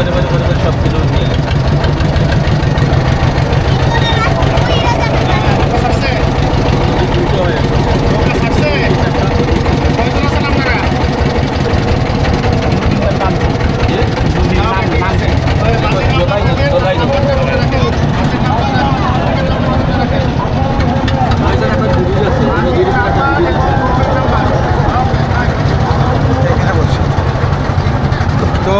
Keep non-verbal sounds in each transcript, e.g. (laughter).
করে করে করে করে সব কিছু নিয়ে গেছে। দুটো হয়ে গেছে। যে দোলাই দোলাই এখানে বসি তো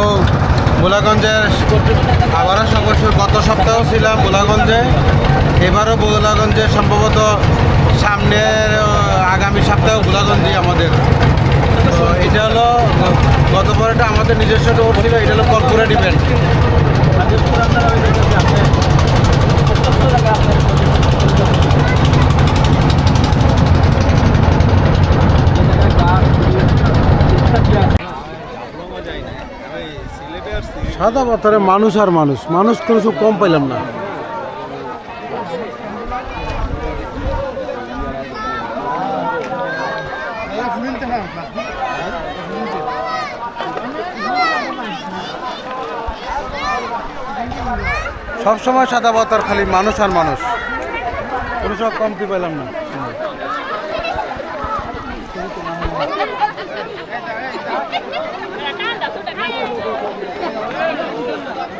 বোলাগঞ্জের আবারও সংঘর্ষ গত সপ্তাহেও ছিলাম বোলাগঞ্জে এবারও বোলাগঞ্জে সম্ভবত সামনের আগামী সপ্তাহেও বোলাগঞ্জে আমাদের। তো এটা হলো গতবারটা আমাদের নিজস্ব টোর ছিল, এটা হলো কর্পোরেট ইভেন্ট সাদা পাথরে মানুষ আর মানুষ। মানুষ কোনো সব কম পাইলাম না। সব সময় সাদা পাথর, খালি মানুষ আর মানুষ। কোনো সব কমতি পাইলাম না। (laughs)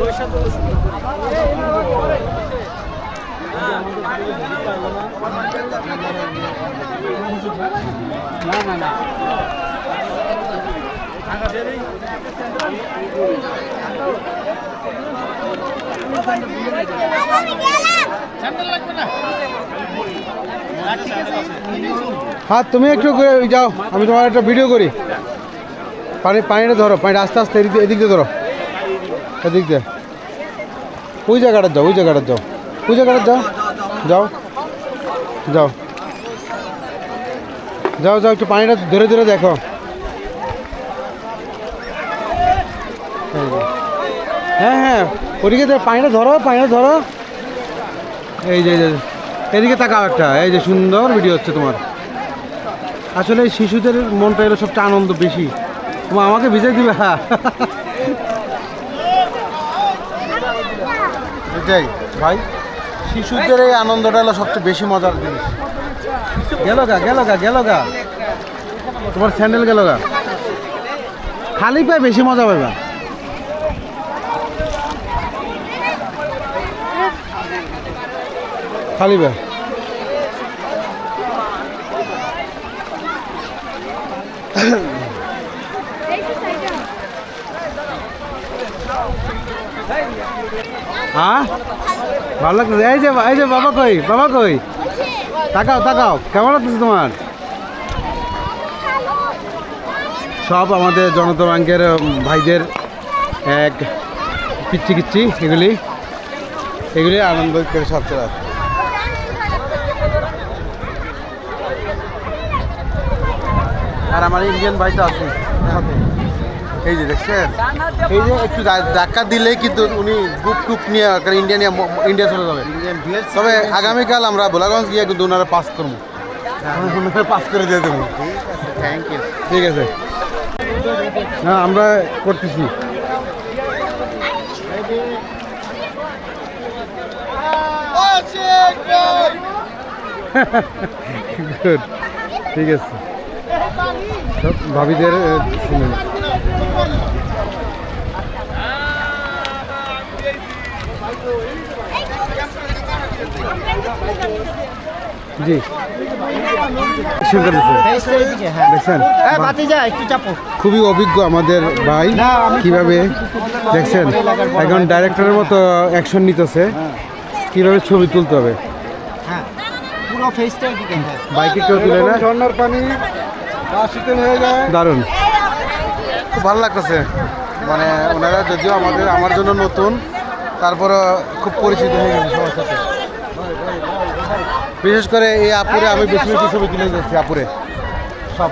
Hoje é হ্যাঁ তুমি একটু যাও, আমি তোমার একটা ভিডিও করি। পানি পানিটা ধরো পানিটা আস্তে আস্তে এদিক দিয়ে ধরো। এদিক দিয়ে। ওই জায়গাটা যাও, ওই জায়গাটা যাও। ওই জায়গাটা যাও যাও যাও। যাও যাও, একটু পানিটা ধরে ধরে দেখো। হ্যাঁ হ্যাঁ ওদিকে পানিটা ধরো পানিটা ধরো। এই যে এদিকে তাকাও একটা, এই যে সুন্দর ভিডিও হচ্ছে তোমার। আসলে শিশুদের মনটা এলো সবটা আনন্দ বেশি। তোমার আমাকে ভিজাই দিবে? হ্যাঁ এটাই, ভাই, শিশুদের এই আনন্দটা হলো সবচেয়ে বেশি মজার জিনিস। গেল গা গেল গা গেল গা তোমার স্যান্ডেল গেল গা খালি পায়ে বেশি মজা পাইবা খালি পায়ে। হ্যাঁ? ভালো লাগতেছে এই যে এই যে, বাবা কই? বাবা কই? তাকাও তাকাও। কেমন লাগতেছে তোমার? সব আমাদের জনতা ব্যাংকের ভাইদের এক কিচ্ছি কিচ্ছি, এগুলি। এগুলি আনন্দ করে সব চলে আর আমার ইন্ডিয়ান ভাইটা আছে। এই যে দেখছেন? এই যে একটু ধাক্কা দিলেই কিন্তু উনি বুক টুক নিয়ে ইন্ডিয়া নিয়ে ইন্ডিয়া চলে যাবে। তবে আগামীকাল আমরা ভোলাগঞ্জ গিয়ে কিন্তু ওনারা পাস করব। ওনারা পাস করে দিয়ে দেবো। থ্যাংক ইউ ঠিক আছে। হ্যাঁ আমরা করতেছি। (laughs) গুড ঠিক আছে। সব ভাবিদের শুনুন। জি। চাপো। খুবই অভিজ্ঞ আমাদের ভাই। কীভাবে? দেখছেন? এখন ডাইরেক্টরের মতো অ্যাকশন নিতেছে। কীভাবে ছবি তুলতে হবে? হ্যাঁ। হ্যাঁ। বাইকে কেউ তুলে না? ঝর্ণার পানি হয়ে যায়। দারুণ। খুব ভালো লাগতেছে। মানে ওনারা যদিও আমাদের, আমার জন্য নতুন, তারপরও খুব পরিচিত হয়ে গেছে সবার সাথে। বিশেষ করে এই আপুরে আমি বেশি বেশি ছবি তুলে যাচ্ছি আপুরে। সব।